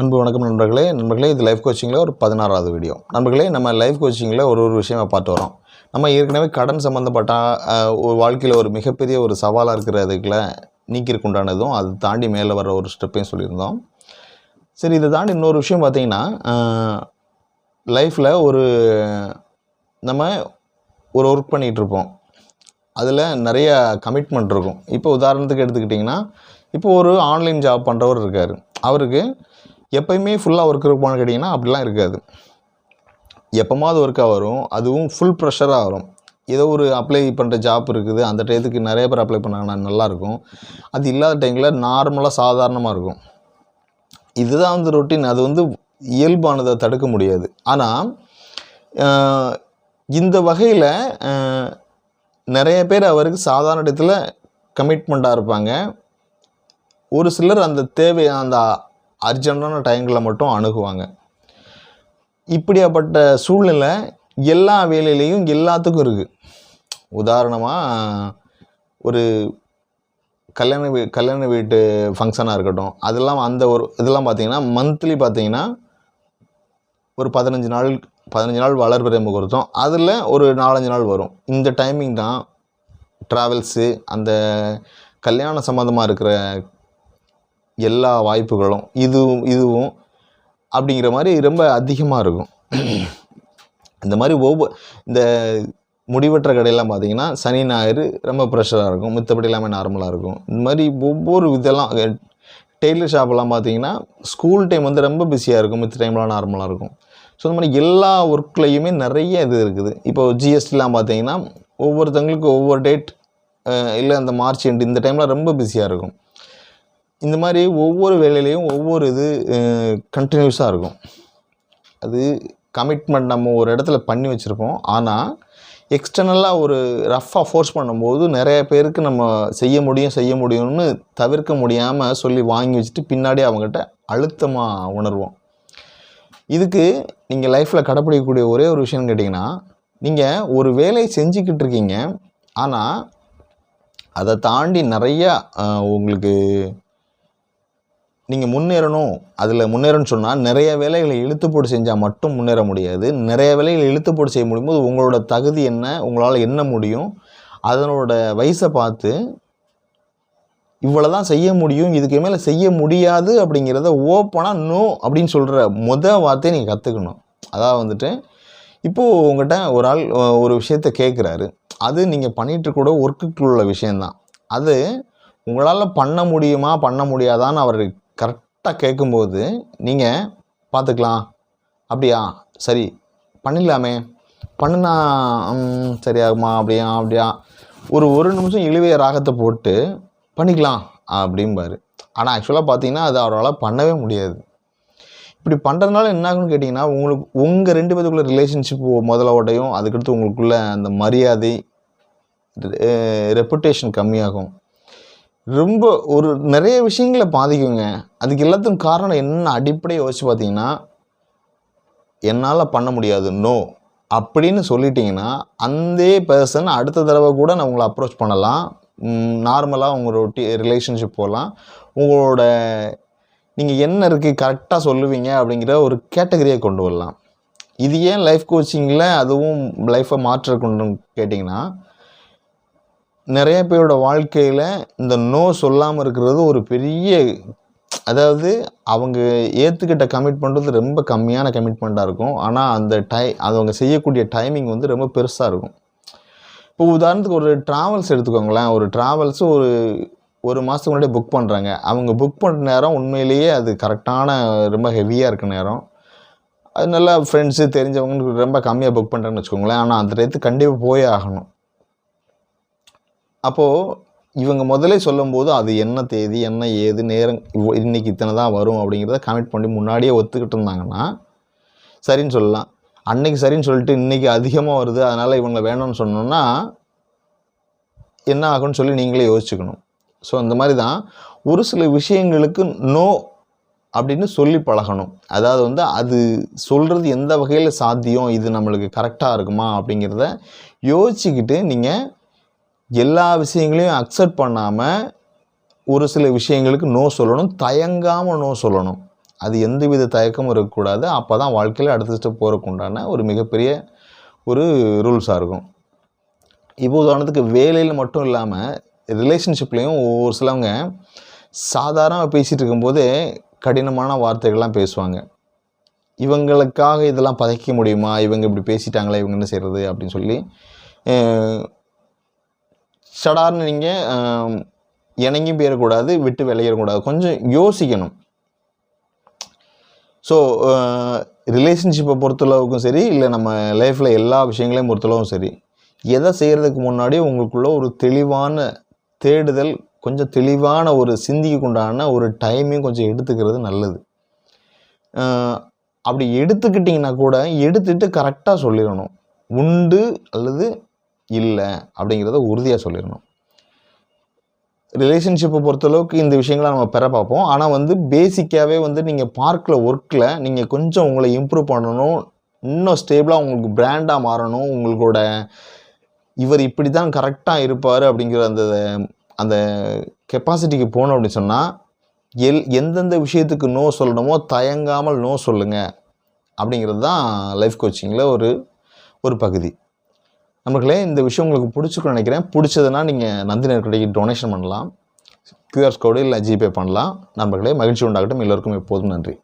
அன்பு வணக்கம் நண்பர்களே. நண்பர்களே இது லைஃப் கோச்சிங்கில் ஒரு பதினாறாவது வீடியோ நண்பர்களே நம்ம லைஃப் கோச்சிங்கில் ஒரு ஒரு விஷயமா பார்த்து வரோம் நம்ம ஏற்கனவே கடன் சம்மந்தப்பட்ட ஒரு வாழ்க்கையில் ஒரு மிகப்பெரிய ஒரு சவாலாக இருக்கிறதுக்குள்ள நீக்கிருக்குண்டானதும் அது தாண்டி மேலே வர ஒரு ஸ்டெப்பையும் சொல்லியிருந்தோம். சரி இதை தாண்டி இன்னொரு விஷயம் பார்த்தீங்கன்னா லைஃப்பில் ஒரு நம்ம ஒரு ஒர்க் பண்ணிகிட்ருப்போம் அதில் நிறைய கமிட்மெண்ட் இருக்கும். இப்போ உதாரணத்துக்கு எடுத்துக்கிட்டிங்கன்னா இப்போ ஒரு ஆன்லைன் ஜாப் பண்ணுறவர் இருக்கார். அவருக்கு எப்பயுமே ஃபுல்லாக ஒர்க் இருப்பான்னு கேட்டிங்கன்னா அப்படிலாம் இருக்காது. எப்போமாவது ஒர்க்காக வரும். அதுவும் ஃபுல் ப்ரெஷராக வரும். ஏதோ ஒரு அப்ளை பண்ணுற ஜாப் இருக்குது. அந்த டயத்துக்கு நிறைய பேர் அப்ளை பண்ணாங்கன்னா நல்லாயிருக்கும் அது இல்லாத டைமில் நார்மலாக சாதாரணமாக இருக்கும். இதுதான் வந்து ரொட்டீன் அது வந்து இயல்பானதை தடுக்க முடியாது. ஆனால் இந்த வகையில் நிறைய பேர் அவருக்கு சாதாரண இடத்துல கமிட்மெண்ட்டாக இருப்பாங்க. ஒரு சிலர் அந்த தேவை அந்த அர்ஜென்ட்டான டைங்களில் மட்டும் அணுகுவாங்க. இப்படியாப்பட்ட சூழ்நிலை எல்லா வேலையிலையும் எல்லாத்துக்கும் இருக்குது உதாரணமாக ஒரு கல்யாண வீ கல்யாண வீட்டு ஃபங்க்ஷனாக இருக்கட்டும் அதெல்லாம் அந்த ஒரு இதெல்லாம் பார்த்தீங்கன்னா மந்த்லி பார்த்தீங்கன்னா ஒரு பதினஞ்சு நாள் பதினஞ்சு நாள் வளர்பிறை முகூர்த்தம் அதில் ஒரு நாலஞ்சு நாள் வரும். இந்த டைமிங் தான் ட்ராவல்ஸு அந்த கல்யாண சம்மந்தமாக இருக்கிற எல்லா வாய்ப்புகளும் இதுவும் இதுவும் அப்படிங்கிற மாதிரி ரொம்ப அதிகமாக இருக்கும். இந்த மாதிரி ஒவ்வொரு இந்த முடிவற்ற கடையெல்லாம் பார்த்தீங்கன்னா சனி ஞாயிறு ரொம்ப ப்ரெஷராக இருக்கும். மித்தபடி எல்லாமே நார்மலாக இருக்கும். இந்த மாதிரி ஒவ்வொரு இதெல்லாம் டெய்லர் ஷாப்பெல்லாம் பார்த்தீங்கன்னா ஸ்கூல் டைம் வந்து ரொம்ப பிஸியாக இருக்கும். மித்த டைம்லாம் நார்மலாக இருக்கும். ஸோ இந்த மாதிரி எல்லா ஒர்க்லேயுமே நிறைய இது இருக்குது. இப்போ ஜிஎஸ்டிலாம் பார்த்தீங்கன்னா ஒவ்வொருத்தங்களுக்கு ஒவ்வொரு டேட் இல்லை அந்த மார்ச் எண்டு இந்த டைமில் ரொம்ப பிஸியாக இருக்கும். இந்த மாதிரி ஒவ்வொரு வேலையிலையும் ஒவ்வொரு இது கண்டினியூஸாக இருக்கும். அது கமிட்மெண்ட் நம்ம ஒரு இடத்துல பண்ணி வச்சுருப்போம். ஆனால் எக்ஸ்டர்னலாக ஒரு ரஃப்பாக ஃபோர்ஸ் பண்ணும்போது நிறைய பேருக்கு நம்ம செய்ய முடியும் செய்ய முடியும்னு தவிர்க்க முடியாமல் சொல்லி வாங்கி வச்சுட்டு பின்னாடி அவங்ககிட்ட அழுத்தமாக உணர்வோம். இதுக்கு நீங்கள் லைஃப்பில் கடைப்பிடிக்கக்கூடிய ஒரே ஒரு விஷயம்னு கேட்டிங்கன்னா நீங்கள் ஒரு வேலையை செஞ்சுக்கிட்டு இருக்கீங்க. ஆனால் அதை தாண்டி நிறையா உங்களுக்கு நீங்கள் முன்னேறணும். அதில் முன்னேறணும்னு சொன்னால் நிறைய வேலைகளை இழுத்து போட்டு செஞ்சால் மட்டும் முன்னேற முடியாது. நிறைய வேலைகளை இழுத்து போட்டு செய்ய முடியும்போது உங்களோட தகுதி என்ன உங்களால் என்ன முடியும் அதனோட வயசை பார்த்து இவ்வளோ தான் செய்ய முடியும் இதுக்கு மேலே செய்ய முடியாது அப்படிங்கிறத ஓப்பனாக நோ அப்படின்னு சொல்கிற முத வார்த்தையை நீங்கள் கற்றுக்கணும் அதாவது வந்துட்டு இப்போது உங்கள்கிட்ட ஒரு ஆள் ஒரு விஷயத்த கேட்குறாரு அது நீங்கள் பண்ணிகிட்டு கூட ஒர்க்குக்குள்ள விஷயந்தான் அது உங்களால் பண்ண முடியுமா பண்ண முடியாதான்னு அவர் கரெக்டாக கேட்கும்போது நீங்கள் பார்த்துக்கலாம். அப்படியா? சரி. பண்ணிடலாமே. பண்ணுனா சரியாகுமா? அப்படியா? அப்படியா? ஒரு ஒரு நிமிஷம் இழுவைய ராகத்தை போட்டு பண்ணிக்கலாம் அப்படிம்பாரு. ஆனால் ஆக்சுவலாக பார்த்தீங்கன்னா அது அவரால் பண்ணவே முடியாது. இப்படி பண்ணுறதுனால என்ன ஆகும்னு கேட்டிங்கன்னா உங்களுக்கு உங்கள் ரெண்டு பேருக்குள்ள ரிலேஷன்ஷிப் முதல்ல அதுக்கடுத்து உங்களுக்குள்ள அந்த மரியாதை ரெப்புடேஷன் கம்மியாகும். ரொம்ப ஒரு நிறைய விஷயங்களை பாதிக்குங்க. அதுக்கு எல்லாத்துக்கும் காரணம் என்ன அடிப்படையை யோசிச்சு பார்த்தீங்கன்னா என்னால் பண்ண முடியாது. நோ. அப்படின்னு சொல்லிட்டீங்கன்னா அந்த பர்சன் அடுத்த தடவை கூட நான் உங்களை அப்ரோச் பண்ணலாம். நார்மலாக உங்களோட ரிலேஷன்ஷிப் போகலாம். உங்களோட நீங்கள் என்ன இருக்குது கரெக்டாக சொல்லுவீங்க அப்படிங்கிற ஒரு கேட்டகரியை கொண்டு வரலாம். இது ஏன் லைஃப் கோச்சிங்கில் அதுவும் லைஃப்பை மாற்றக்கொண்டு கேட்டிங்கன்னா நிறைய பேரோட வாழ்க்கையில் இந்த நோ சொல்லாமல் இருக்கிறது ஒரு பெரிய அதாவது அவங்க ஏற்றுக்கிட்ட கமிட்மெண்ட் ரொம்ப கம்மியான கமிட்மெண்ட்டாக இருக்கும். ஆனால் அந்த டை அது அவங்க செய்யக்கூடிய டைமிங் வந்து ரொம்ப பெருசாக இருக்கும். இப்போ உதாரணத்துக்கு ஒரு ட்ராவல்ஸ் எடுத்துக்கோங்களேன். ஒரு ட்ராவல்ஸ் ஒரு ஒரு மாதத்துக்கு முன்னாடி புக் பண்ணுறாங்க அவங்க புக் பண்ணுற நேரம் உண்மையிலேயே அது கரெக்டான ரொம்ப ஹெவியாக இருக்க நேரம். அது நல்லா ஃப்ரெண்ட்ஸு தெரிஞ்சவங்களுக்கு ரொம்ப கம்மியாக புக் பண்ணுறேன்னு வச்சுக்கோங்களேன். ஆனால் அந்த டயத்துக்கு கண்டிப்பாக போயே ஆகணும். அப்போது இவங்க முதலே சொல்லும்போது அது என்ன தேதி என்ன ஏது நேரம் இவ்வ- இன்னைக்கு இத்தனை தான் வரும் அப்படிங்கிறத கமிட் பண்ணி முன்னாடியே ஒத்துக்கிட்டு இருந்தாங்கன்னா சரின்னு சொல்லலாம். அன்னைக்கு சரின்னு சொல்லிட்டு இன்னைக்கு அதிகமாக வருது அதனால் இவங்களை வேணும்னு சொன்னோன்னா என்ன ஆகும்னு சொல்லி நீங்களே யோசிச்சுக்கணும். ஸோ அந்த மாதிரி தான் ஒரு சில விஷயங்களுக்கு நோ அப்படின்னு சொல்லி பழகணும். அதாவது வந்து அது சொல்கிறது எந்த வகையில் சாத்தியம் இது நம்மளுக்கு கரெக்டாக இருக்குமா அப்படிங்கிறத யோசிச்சுக்கிட்டு நீங்கள் எல்லா விஷயங்களையும் அக்செப்ட் பண்ணாமல் ஒரு சில விஷயங்களுக்கு நோ சொல்லணும் தயங்காமல் நோ சொல்லணும். அது எந்த வித தயக்கமும் இருக்கக்கூடாது. அப்போ தான் வாழ்க்கையில் அடுத்த ஸ்டெப் போகிறக்கு உண்டான ஒரு மிகப்பெரிய ஒரு ரூல்ஸாக இருக்கும். இப்போ உதாரணத்துக்கு வேலையில் மட்டும் இல்லாமல் ரிலேஷன்ஷிப்லேயும் ஒரு சிலவங்க சாதாரணமாக பேசிகிட்டு இருக்கும்போதே கடினமான வார்த்தைகள்லாம் பேசுவாங்க. இவங்களுக்காக இதெல்லாம் பதைக்க முடியுமா? இவங்க இப்படி பேசிட்டாங்களே? இவங்க என்ன செய்கிறது அப்படின்னு சொல்லி சடார்னு நீங்கள் இணங்கியும் போயிடக்கூடாது விட்டு விளையிடக்கூடாது கொஞ்சம் யோசிக்கணும். ஸோ ரிலேஷன்ஷிப்பை பொறுத்தளவுக்கும் சரி இல்லை நம்ம லைஃப்பில் எல்லா விஷயங்களையும் பொறுத்தளவும் சரி எதை செய்கிறதுக்கு முன்னாடி உங்களுக்குள்ள ஒரு தெளிவான தேடுதல் கொஞ்சம் தெளிவான ஒரு சிந்திக்கு உண்டான ஒரு டைமையும் கொஞ்சம் எடுத்துக்கிறது நல்லது. அப்படி எடுத்துக்கிட்டிங்கன்னா கூட எடுத்துகிட்டு கரெக்டாக சொல்லிடணும். உண்டு அல்லது இல்லை அப்படிங்கிறத உறுதியாக சொல்லிடணும். ரிலேஷன்ஷிப்பை பொறுத்தளவுக்கு இந்த விஷயங்களை நம்ம பெற பார்ப்போம். ஆனால் வந்து பேசிக்காகவே வந்து நீங்கள் பார்க்கில் ஒர்க்கில் நீங்கள் கொஞ்சம் உங்களை இம்ப்ரூவ் பண்ணணும். இன்னும் ஸ்டேபிளாக உங்களுக்கு பிராண்டாக மாறணும். உங்களோட இவர் இப்படி தான் கரெக்டாக இருப்பார் அப்படிங்கிற அந்த அந்த கெப்பாசிட்டிக்கு போகணும் அப்படின்னு சொன்னால் எல் எந்தெந்த விஷயத்துக்கு நோ சொல்லணுமோ தயங்காமல் நோ சொல்லுங்கள் அப்படிங்கிறது தான் லைஃப் கோச்சிங்கில் ஒரு ஒரு பகுதி. நம்மளே இந்த விஷயம் உங்களுக்கு பிடிச்சிருக்குன்னு நினைக்கிறேன். பிடிச்சதுன்னா நீங்கள் நந்தினர் கடைக்கு டொனேஷன் பண்ணலாம். கியூஆர் கோடு இல்லை ஜிபே பண்ணலாம். நம்மளே மகிழ்ச்சி உண்டாகட்டும். எல்லோருக்கும் எப்போதும் நன்றி.